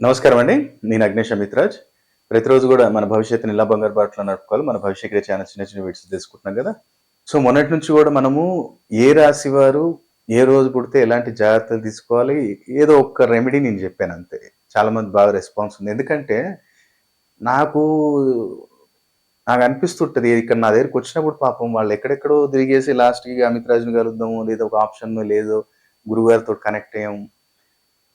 నమస్కారం అండి. నేను అగ్నేష్ అమిత్రాజ్ ప్రతిరోజు కూడా మన భవిష్యత్తుని ఇలా బంగారు బాటలో నడుపుకోవాలి. మన భవిష్యత్తు చాలా చిన్న చిన్న వీడియోస్ తీసుకుంటున్నాం కదా. సో మొన్నటి నుంచి కూడా మనము ఏ రాశి వారు ఏ రోజు పుడితే ఎలాంటి జాగ్రత్తలు తీసుకోవాలి ఏదో ఒక్క రెమెడీ నేను చెప్పాను అంతే. చాలామంది బాగా రెస్పాన్స్ ఉంది. ఎందుకంటే నాకు నాకు అనిపిస్తుంటది ఇక్కడ నా దగ్గరికి వచ్చినప్పుడు పాపం వాళ్ళు ఎక్కడెక్కడో తిరిగేసి లాస్ట్కి అమిత్రాజ్ని కలుద్దాము లేదా ఒక ఆప్షన్ లేదో గురుగారితో కనెక్ట్ అయ్యాము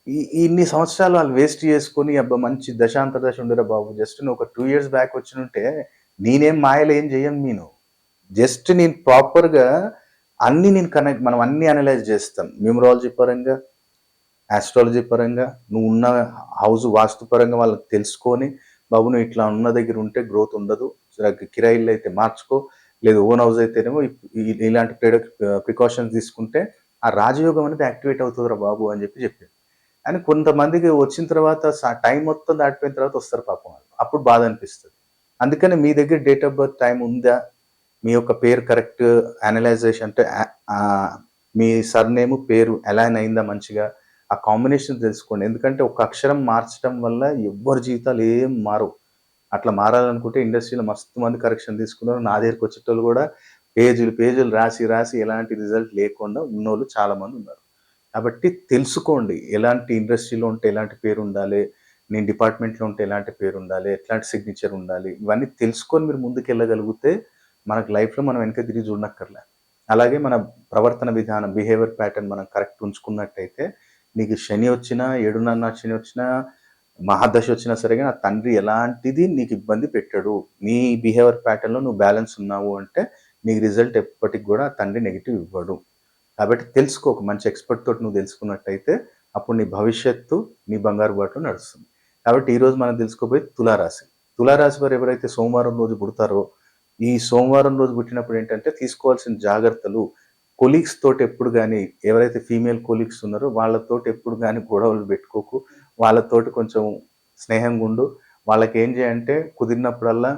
ఈ ఇన్ని సంవత్సరాలు వాళ్ళు వేస్ట్ చేసుకొని అబ్బా మంచి దశాంతర దశ ఉండరా బాబు జస్ట్ నువ్వు ఒక టూ ఇయర్స్ బ్యాక్ వచ్చినుంటే నేనేం మాయలు ఏం చేయను నేను జస్ట్ నేను ప్రాపర్గా అన్ని నేను కనెక్ట్ మనం అన్ని అనలైజ్ చేస్తాం. న్యూమరాలజీ పరంగా ఆస్ట్రాలజీ పరంగా నువ్వు ఉన్న హౌస్ వాస్తు పరంగా వాళ్ళకి తెలుసుకొని బాబు నువ్వు ఇట్లా ఉన్న దగ్గర ఉంటే గ్రోత్ ఉండదు. కిరాయిల్లు అయితే మార్చుకో లేదు ఓన్ హౌస్ అయితేనేమో ఇప్- ఈ- ఇలాంటి ప్రికాషన్స్ తీసుకుంటే ఆ రాజయోగం అనేది యాక్టివేట్ అవుతుందిరా బాబు అని చెప్పి చెప్పారు అని కొంతమందికి వచ్చిన తర్వాత టైం మొత్తం దాటిపోయిన తర్వాత వస్తారు పాపం వాళ్ళు. అప్పుడు బాధ అనిపిస్తుంది. అందుకని మీ దగ్గర డేట్ ఆఫ్ బర్త్ టైం ఉందా? మీ యొక్క పేరు కరెక్ట్ అనలైజేషన్ అంటే మీ సర్నేమ్ పేరు అలైన్ అయిందా మంచిగా? ఆ కాంబినేషన్ తెలుసుకోండి. ఎందుకంటే ఒక అక్షరం మార్చడం వల్ల ఎవ్వరి జీవితాలు ఏం మారవు. అట్లా మారాలనుకుంటే ఇండస్ట్రీలో మస్తు మంది కరెక్షన్ తీసుకున్నారు. నా దగ్గరికి వచ్చేటోళ్ళు కూడా పేజీలు పేజీలు రాసి రాసి ఎలాంటి రిజల్ట్ లేకుండా ఉన్నోళ్ళు చాలామంది ఉన్నారు. కాబట్టి తెలుసుకోండి ఎలాంటి ఇండస్ట్రీలో ఉంటే ఎలాంటి పేరు ఉండాలి నేను డిపార్ట్మెంట్లో ఉంటే ఎలాంటి పేరు ఉండాలి ఎట్లాంటి సిగ్నేచర్ ఉండాలి ఇవన్నీ తెలుసుకొని మీరు ముందుకు వెళ్ళగలిగితే మనకు లైఫ్లో మనం వెనక తిరిగి చూడనక్కర్లే. అలాగే మన ప్రవర్తన విధానం బిహేవియర్ ప్యాటర్న్ మనం కరెక్ట్ ఉంచుకున్నట్టయితే నీకు శని వచ్చినా ఏడున్నర శని వచ్చినా మహాదశ వచ్చినా సరే నా తండ్రి ఎలాంటిది నీకు ఇబ్బంది పెట్టాడు నీ బిహేవియర్ ప్యాటర్న్లో నువ్వు బ్యాలెన్స్ ఉన్నావు అంటే నీకు రిజల్ట్ ఎప్పటికి కూడా తండ్రి నెగిటివ్ ఇవ్వడు. కాబట్టి తెలుసుకో ఒక మంచి ఎక్స్పర్ట్ తోటి నువ్వు తెలుసుకున్నట్టయితే అప్పుడు నీ భవిష్యత్తు నీ బంగారు బాటలో నడుస్తుంది. కాబట్టి ఈరోజు మనం తెలుసుకోబోయే తులారాశి. తులారాశి వారు ఎవరైతే సోమవారం రోజు పుడతారో ఈ సోమవారం రోజు పుట్టినప్పుడు ఏంటంటే తీసుకోవాల్సిన జాగ్రత్తలు కొలీగ్స్ తోటి ఎప్పుడు కానీ ఎవరైతే ఫీమేల్ కొలీగ్స్ ఉన్నారో వాళ్ళతోటి ఎప్పుడు కానీ గొడవలు పెట్టుకోకు. వాళ్ళతోటి కొంచెం స్నేహంగా ఉండు. వాళ్ళకి ఏం చేయంటే కుదిరినప్పుడల్లా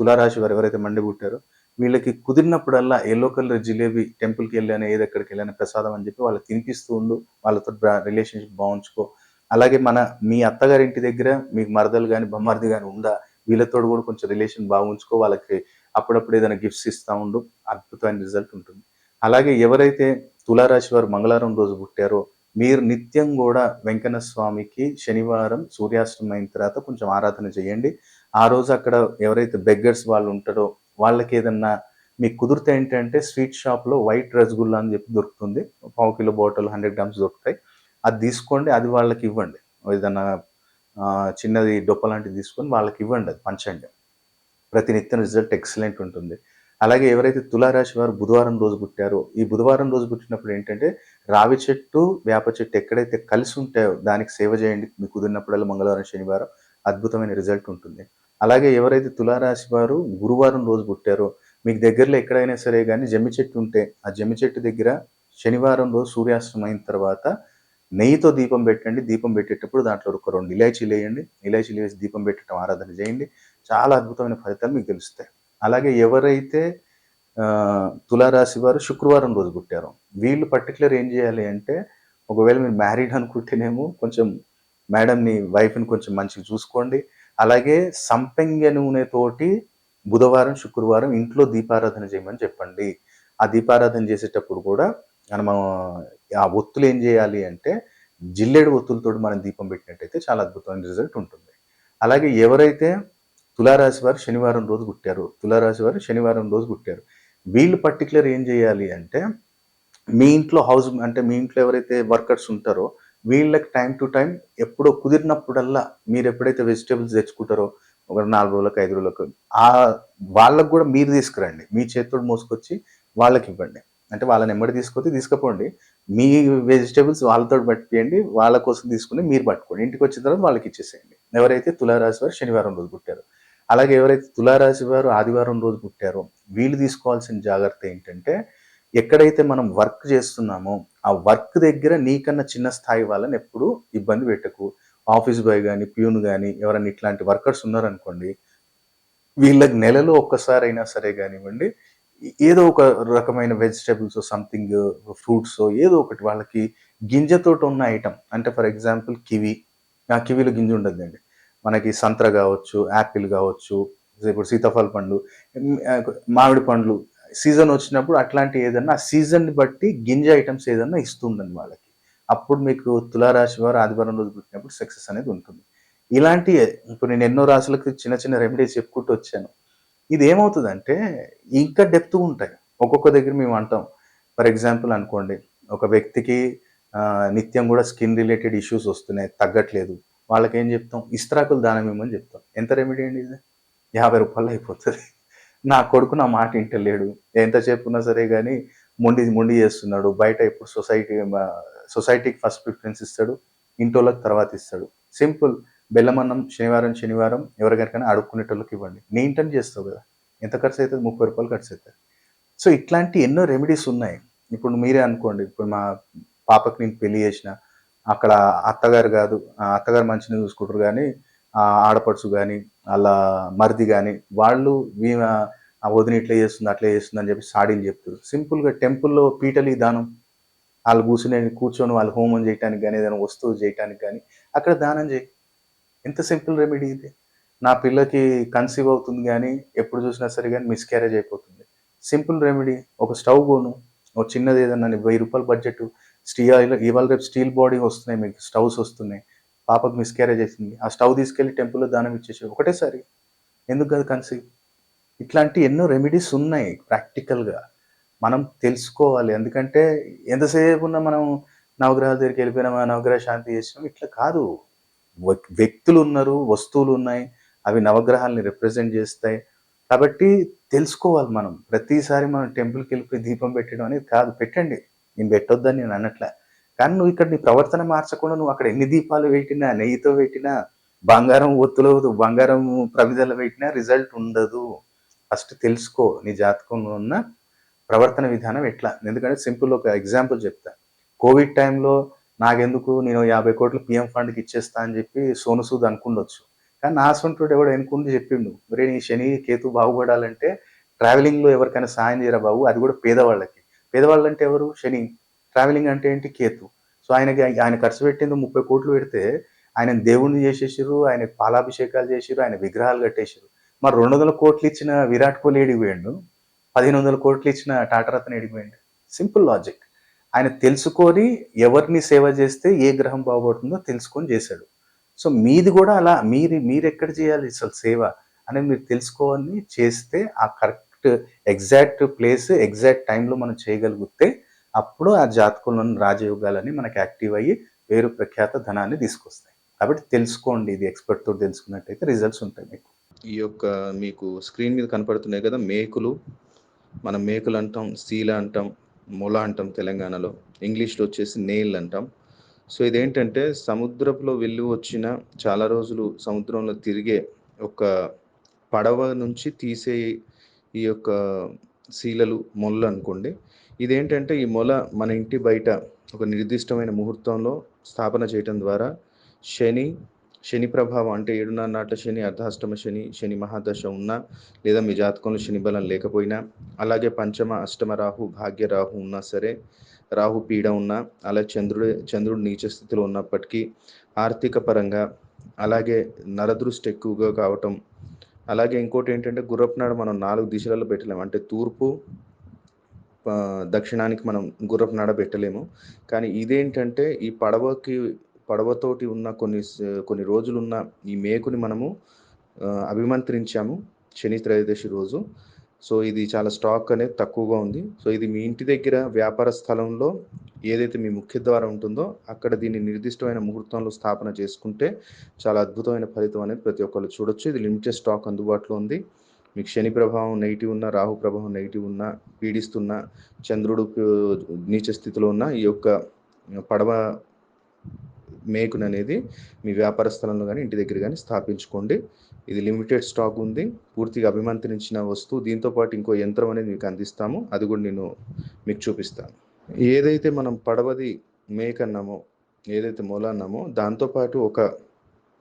తులారాశి వారు ఎవరైతే మండి పుట్టారో వీళ్ళకి కుదిరినప్పుడల్లా ఎల్లో కలర్ జిలేబీ టెంపుల్కి వెళ్ళాను ఏది ఎక్కడికి వెళ్ళాను ప్రసాదం అని చెప్పి వాళ్ళకి తినిపిస్తూ ఉండు వాళ్ళతో రిలేషన్షిప్ బాగుంచుకో. అలాగే మన మీ అత్తగారి ఇంటి దగ్గర మీకు మరదలు కానీ బొమ్మర్ది కానీ ఉందా? వీళ్ళతో కూడా కొంచెం రిలేషన్ బాగుంచుకో వాళ్ళకి అప్పుడప్పుడు ఏదైనా గిఫ్ట్స్ ఇస్తూ ఉండు అద్భుతమైన రిజల్ట్ ఉంటుంది. అలాగే ఎవరైతే తులారాశి వారు మంగళవారం రోజు పుట్టారో మీరు నిత్యం కూడా వెంకన్న స్వామికి శనివారం సూర్యాస్తమయం అయిన తర్వాత కొంచెం ఆరాధన చేయండి. ఆ రోజు అక్కడ ఎవరైతే బెగ్గర్స్ వాళ్ళు ఉంటారో వాళ్ళకి ఏదన్నా మీకు కుదిరితే ఏంటంటే స్వీట్ షాప్లో వైట్ రసగుల్లా అని చెప్పి దొరుకుతుంది. పావు కిలో బాటిల్ హండ్రెడ్ గ్రామ్స్ దొరుకుతాయి. అది తీసుకోండి అది వాళ్ళకి ఇవ్వండి. ఏదన్నా చిన్నది డొప్ప లాంటిది తీసుకొని వాళ్ళకి ఇవ్వండి అది పంచండి. ప్రతినిత్యం రిజల్ట్ ఎక్సలెంట్ ఉంటుంది. అలాగే ఎవరైతే తులారాశి వారు బుధవారం రోజు పుట్టారో ఈ బుధవారం రోజు పుట్టినప్పుడు ఏంటంటే రావి చెట్టు వేప చెట్టు ఎక్కడైతే కలిసి ఉంటాయో దానికి సేవ చేయండి. మీకు కుదిరినప్పుడల్లా మంగళవారం శనివారం అద్భుతమైన రిజల్ట్ ఉంటుంది. అలాగే ఎవరైతే తులారాశి వారు గురువారం రోజు పుట్టారో మీకు దగ్గరలో ఎక్కడైనా సరే కానీ జమ్మి చెట్టు ఉంటే ఆ జమ్మి చెట్టు దగ్గర శనివారం రోజు సూర్యాస్తమయం అయిన తర్వాత నెయ్యితో దీపం పెట్టండి. దీపం పెట్టేటప్పుడు దాంట్లో ఒక రెండు ఇలాచీలు వేయండి. ఇలాచీలు వేసి దీపం పెట్టడం ఆరాధన చేయండి. చాలా అద్భుతమైన ఫలితాలు మీకు తెలుస్తాయి. అలాగే ఎవరైతే తులారాశి వారు శుక్రవారం రోజు పుట్టారో వీళ్ళు పర్టికులర్ ఏం చేయాలి అంటే ఒకవేళ మీరు మ్యారీడ్ అనుకుంటేనేమో కొంచెం మేడంని వైఫ్ని కొంచెం మంచిగా చూసుకోండి. అలాగే సంపెంగ నూనెతోటి బుధవారం శుక్రవారం ఇంట్లో దీపారాధన చేయమని చెప్పండి. ఆ దీపారాధన చేసేటప్పుడు కూడా మనం ఆ ఒత్తులు ఏం చేయాలి అంటే జిల్లెడు ఒత్తులతో మనం దీపం పెట్టినట్టయితే చాలా అద్భుతమైన రిజల్ట్ ఉంటుంది. అలాగే ఎవరైతే తులారాశి వారు శనివారం రోజు పుట్టారు తులారాశి వారు శనివారం రోజు పుట్టారు వీళ్ళు పర్టికులర్ ఏం చేయాలి అంటే మీ ఇంట్లో హౌస్ అంటే మీ ఇంట్లో ఎవరైతే వర్కర్స్ ఉంటారో వీళ్ళకి టైం టు టైం ఎప్పుడో కుదిరినప్పుడల్లా మీరు ఎప్పుడైతే వెజిటేబుల్స్ తెచ్చుకుంటారో ఒక నాలుగు రోజులకు ఐదు రోజులకు ఆ వాళ్ళకు కూడా మీరు తీసుకురండి. మీ చేతితో మోసుకొచ్చి వాళ్ళకి ఇవ్వండి. అంటే వాళ్ళని ఎమ్మడి తీసుకొచ్చి తీసుకుపోండి. మీ వెజిటేబుల్స్ వాళ్ళతో పట్టియండి వాళ్ళ కోసం తీసుకుని మీరు పట్టుకోండి. ఇంటికి వచ్చిన తర్వాత వాళ్ళకి ఇచ్చేసేయండి. ఎవరైతే తులారాశి వారు శనివారం రోజు పుట్టారు. అలాగే ఎవరైతే తులారాశి వారు ఆదివారం రోజు పుట్టారో వీళ్ళు తీసుకోవాల్సిన జాగ్రత్త ఏంటంటే ఎక్కడైతే మనం వర్క్ చేస్తున్నామో ఆ వర్క్ దగ్గర నీకన్నా చిన్న స్థాయి వాళ్ళని ఎప్పుడు ఇబ్బంది పెట్టకు. ఆఫీస్ బాయ్ కానీ ప్యూన్ కానీ ఎవరైనా ఇట్లాంటి వర్కర్స్ ఉన్నారనుకోండి వీళ్ళకి నెలలో ఒక్కసారి అయినా సరే కానివ్వండి ఏదో ఒక రకమైన వెజిటేబుల్స్ సంథింగ్ ఫ్రూట్స్ ఏదో ఒకటి వాళ్ళకి గింజతోటి ఉన్న ఐటమ్ అంటే ఫర్ ఎగ్జాంపుల్ కివి. ఆ కివీలో గింజ ఉండదండి మనకి సంత్ర కావచ్చు యాపిల్ కావచ్చు ఇప్పుడు సీతాఫల పండ్లు మామిడి పండ్లు సీజన్ వచ్చినప్పుడు అట్లాంటి ఏదన్నా సీజన్ని బట్టి గింజ ఐటమ్స్ ఏదన్నా ఇస్తుండండి వాళ్ళకి. అప్పుడు మీకు తులారాశి వారు ఆదివారం రోజు పుట్టినప్పుడు సక్సెస్ అనేది ఉంటుంది. ఇలాంటి ఇప్పుడు నేను ఎన్నో రాశులకు చిన్న చిన్న రెమెడీస్ చెప్పుకుంటూ వచ్చాను. ఇది ఏమవుతుందంటే ఇంకా డెప్త్ ఉంటాయి. ఒక్కొక్క దగ్గర మేము అంటాం. ఫర్ ఎగ్జాంపుల్ అనుకోండి ఒక వ్యక్తికి నిత్యం కూడా స్కిన్ రిలేటెడ్ ఇష్యూస్ వస్తున్నాయి తగ్గట్లేదు. వాళ్ళకి ఏం చెప్తాం? ఇస్త్రాకులు దానం ఇవ్వమని చెప్తాం. ఎంత రెమెడీ అండి ఇది? యాభై రూపాయలు అయిపోతుంది. నా కొడుకు నా మాట వింటలేడు. ఎంత చెప్పున్నా సరే కానీ మొండి మొండి చేస్తున్నాడు. బయట ఇప్పుడు సొసైటీ సొసైటీకి ఫస్ట్ ప్రిఫరెన్స్ ఇస్తాడు. ఇంటోళ్ళకి తర్వాత ఇస్తాడు. సింపుల్. బెల్లమన్నం శనివారం శనివారం ఎవరికైనా అడుక్కునేటోళ్ళకి ఇవ్వండి. నీ ఇంటని చేస్తావు కదా. ఎంత ఖర్చు అవుతుంది ముప్పై రూపాయలు ఖర్చు అవుతుంది సో ఇట్లాంటి ఎన్నో రెమెడీస్ ఉన్నాయి. ఇప్పుడు మీరే అనుకోండి. ఇప్పుడు మా పాపకి నేను పెళ్ళి చేసిన అక్కడ అత్తగారు కాదు ఆ అత్తగారు మంచిని చూసుకుంటారు కానీ ఆడపడుచు కానీ అలా మరిది కానీ వాళ్ళు వీ- ఆ వదిన ఇట్లా చేస్తుంది అట్లా చేస్తుంది అని చెప్పి సాడీలు చెప్తారు. సింపుల్గా టెంపుల్లో పీటలి దానం. వాళ్ళు కూర్చుని కూర్చొని వాళ్ళు హోమం చేయడానికి కానీ ఏదైనా వస్తువు చేయడానికి కానీ అక్కడ దానం చేయి. ఎంత సింపుల్ రెమెడీ ఇది. నా పిల్లకి కన్సీవ్ అవుతుంది కానీ ఎప్పుడు చూసినా సరే కానీ మిస్క్యారేజ్ అయిపోతుంది. సింపుల్ రెమెడీ ఒక స్టవ్ కొను ఒక చిన్నది ఏదన్నా వెయ్యి రూపాయల బడ్జెట్. స్టీల్ ఇవాళ రేపు స్టీల్ బాడీ వస్తున్నాయి మీకు స్టవ్స్ వస్తున్నాయి. పాపకు మిస్క్యారేజ్ చేసింది. ఆ స్టవ్ తీసుకెళ్ళి టెంపుల్లో దానం ఇచ్చేసి ఒకటేసారి ఎందుకు అది కన్సీవ్ ఇట్లాంటి ఎన్నో రెమెడీస్ ఉన్నాయి ప్రాక్టికల్గా. మనం తెలుసుకోవాలి. ఎందుకంటే ఎంతసేపు ఉన్న మనం నవగ్రహాల దగ్గరికి వెళ్ళిపోయినామా నవగ్రహ శాంతి చేసినాం. ఇట్లా కాదు. వ్యక్తులు ఉన్నారు వస్తువులు ఉన్నాయి అవి నవగ్రహాలని రిప్రజెంట్ చేస్తాయి. కాబట్టి తెలుసుకోవాలి మనం. ప్రతిసారి మనం టెంపుల్కి వెళ్ళిపోయి దీపం పెట్టడం అనేది కాదు. పెట్టండి. నేను పెట్టొద్దని నేను అనట్లే కానీ నువ్వు ఇక్కడ నీ ప్రవర్తన మార్చకుండా నువ్వు అక్కడ ఎన్ని దీపాలు పెట్టినా నెయ్యితో పెట్టినా బంగారం ఒత్తులో బంగారం ప్రమిదలు పెట్టినా రిజల్ట్ ఉండదు. ఫస్ట్ తెలుసుకో నీ జాతకంలో ఉన్న ప్రవర్తన విధానం ఎట్లా. ఎందుకంటే సింపుల్ ఒక ఎగ్జాంపుల్ చెప్తా. కోవిడ్ టైంలో నాకెందుకు నేను యాభై కోట్లు పిఎం ఫండ్కి ఇచ్చేస్తా అని చెప్పి సోను సూద్ అనుకుండొచ్చు. కానీ నా సొంటుడు ఎవడు అనుకుంటూ చెప్పిండు. మరి నీ శని కేతు బాగుపడాలంటే ట్రావెలింగ్లో ఎవరికైనా సాయం చేయరా బాబు? అది కూడా పేదవాళ్ళకి. పేదవాళ్ళు అంటే ఎవరు? శని. ట్రావెలింగ్ అంటే ఏంటి? కేతు. సో ఆయనకి ఆయన ఖర్చు పెట్టింది ముప్పై కోట్లు పెడితే ఆయన దేవుణ్ణి చేసేసారు ఆయన పాలాభిషేకాలు చేసారు ఆయన విగ్రహాలు కట్టేసారు మరి రెండు వందల కోట్లు ఇచ్చిన విరాట్ కోహ్లీ ఎడిగిపోయాడు పదిహేను వందల కోట్లు ఇచ్చిన టాటా ఎడిగిపోయాడు సింపుల్ లాజిక్. ఆయన తెలుసుకొని ఎవరిని సేవ చేస్తే ఏ గ్రహం బాగుపడుతుందో తెలుసుకొని చేశాడు. సో మీది కూడా అలా మీరు మీరు ఎక్కడ చేయాలి అసలు సేవ అనేది మీరు తెలుసుకోవాలని చేస్తే ఆ కరెక్ట్ ఎగ్జాక్ట్ ప్లేస్ ఎగ్జాక్ట్ టైంలో మనం చేయగలిగితే అప్పుడు ఆ జాతకంలోని రాజయోగాలని మనకి యాక్టివ్ అయ్యి పేరు ప్రఖ్యాత ధనాన్ని తీసుకొస్తాయి. కాబట్టి తెలుసుకోండి ఇది expert తోటి తెలుసుకున్నట్టయితే రిజల్ట్స్ ఉంటాయి మీకు. ఈ యొక్క మీకు స్క్రీన్ మీద కనపడుతున్నాయి కదా మేకులు. మనం మేకులు అంటాం సీల అంటాం మొల అంటాం తెలంగాణలో. ఇంగ్లీష్లో వచ్చేసి నేల్ అంటాం. సో ఇదేంటంటే సముద్రంలో వెళ్ళి వచ్చిన చాలా రోజులు సముద్రంలో తిరిగే ఒక పడవ నుంచి తీసే ఈ యొక్క శీలలు మొల్లు అనుకోండి ఇదేంటంటే ఈ మొల మన ఇంటి బయట ఒక నిర్దిష్టమైన ముహూర్తంలో స్థాపన చేయటం ద్వారా శని శని ప్రభావం అంటే ఏడున్నర నాట్ల శని అర్ధాష్టమ శని శని మహాదశ ఉన్నా లేదా మీ జాతకంలో శని బలం లేకపోయినా అలాగే పంచమ అష్టమ రాహు భాగ్య రాహు ఉన్నా సరే రాహు పీడ ఉన్నా అలా చంద్రుడు చంద్రుడు నీచ స్థితిలో ఉన్నప్పటికీ ఆర్థిక పరంగా అలాగే నరదృష్టి ఎక్కువగా కావటం అలాగే ఇంకోటి ఏంటంటే గుర్రపునాడు మనం నాలుగు దిశలలో పెట్టలేము అంటే తూర్పు దక్షిణానికి మనం గుర్రపు నాడ పెట్టలేము. కానీ ఇదేంటంటే ఈ పడవకి పడవతోటి ఉన్న కొన్ని కొన్ని కొన్ని రోజులున్న ఈ మేకుని మనము అభిమంత్రించాము శని త్రయోదశి రోజు. సో ఇది చాలా స్టాక్ అనేది తక్కువగా ఉంది. సో ఇది మీ ఇంటి దగ్గర వ్యాపార స్థలంలో ఏదైతే మీ ముఖ్య ద్వారం ఉంటుందో అక్కడ దీన్ని నిర్దిష్టమైన ముహూర్తంలో స్థాపన చేసుకుంటే చాలా అద్భుతమైన ఫలితం అనేది ప్రతి ఒక్కళ్ళు చూడొచ్చు. ఇది లిమిటెడ్ స్టాక్ అందుబాటులో ఉంది. మీకు శని ప్రభావం నెగిటివ్ ఉన్న రాహు ప్రభావం నెగిటివ్ ఉన్న పీడిస్తున్న చంద్రుడు నీచ స్థితిలో ఉన్న ఈ యొక్క పడవ మేకును అనేది మీ వ్యాపార స్థలంలో కానీ ఇంటి దగ్గర కానీ స్థాపించుకోండి. ఇది లిమిటెడ్ స్టాక్ ఉంది. పూర్తిగా అభిమంత్రించిన వస్తువు దీంతో పాటు ఇంకో యంత్రం అనేది మీకు అందిస్తాము. అది కూడా నేను మీకు చూపిస్తాను. ఏదైతే మనం పడవది మేక అన్నామో ఏదైతే మూల అన్నామో దాంతోపాటు ఒక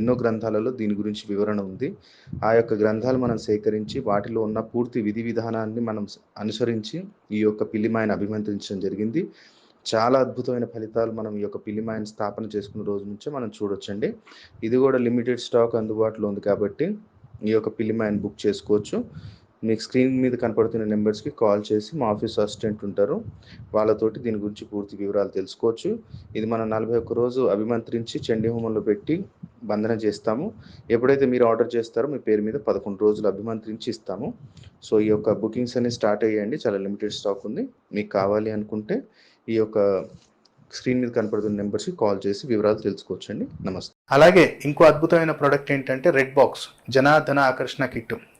ఎన్నో గ్రంథాలలో దీని గురించి వివరణ ఉంది. ఆ యొక్క గ్రంథాలు మనం సేకరించి వాటిలో ఉన్న పూర్తి విధి విధానాన్ని మనం అనుసరించి ఈ యొక్క పిల్లిమాయను అభిమంత్రించడం జరిగింది. చాలా అద్భుతమైన ఫలితాలు మనం ఈ యొక్క పిల్లిమాయను స్థాపన చేసుకున్న రోజు నుంచే మనం చూడొచ్చండి. ఇది కూడా లిమిటెడ్ స్టాక్ అందుబాటులో ఉంది కాబట్టి ఈ యొక్క పిల్లిమాయను బుక్ చేసుకోవచ్చు. మీకు స్క్రీన్ మీద కనపడుతున్న నెంబర్స్కి కాల్ చేసి మా ఆఫీస్ అసిస్టెంట్ ఉంటారు. వాళ్ళతోటి దీని గురించి పూర్తి వివరాలు తెలుసుకోవచ్చు. ఇది మనం నలభై ఒక్క రోజు అభిమంత్రించి చండీ హోమంలో పెట్టి బంధన చేస్తాము. ఎప్పుడైతే మీరు ఆర్డర్ చేస్తారో మీ పేరు మీద పదకొండు రోజులు అభిమంత్రించి ఇస్తాము. సో ఈ యొక్క బుకింగ్స్ అనేవి స్టార్ట్ అయ్యాయండి. చాలా లిమిటెడ్ స్టాక్ ఉంది. మీకు కావాలి అనుకుంటే ఈ యొక్క స్క్రీన్ మీద కనపడుతున్న నెంబర్స్కి కాల్ చేసి వివరాలు తెలుసుకోవచ్చండి. నమస్తే. అలాగే ఇంకో అద్భుతమైన ప్రోడక్ట్ ఏంటంటే రెడ్ బాక్స్ జనాధన ఆకర్షణ కిట్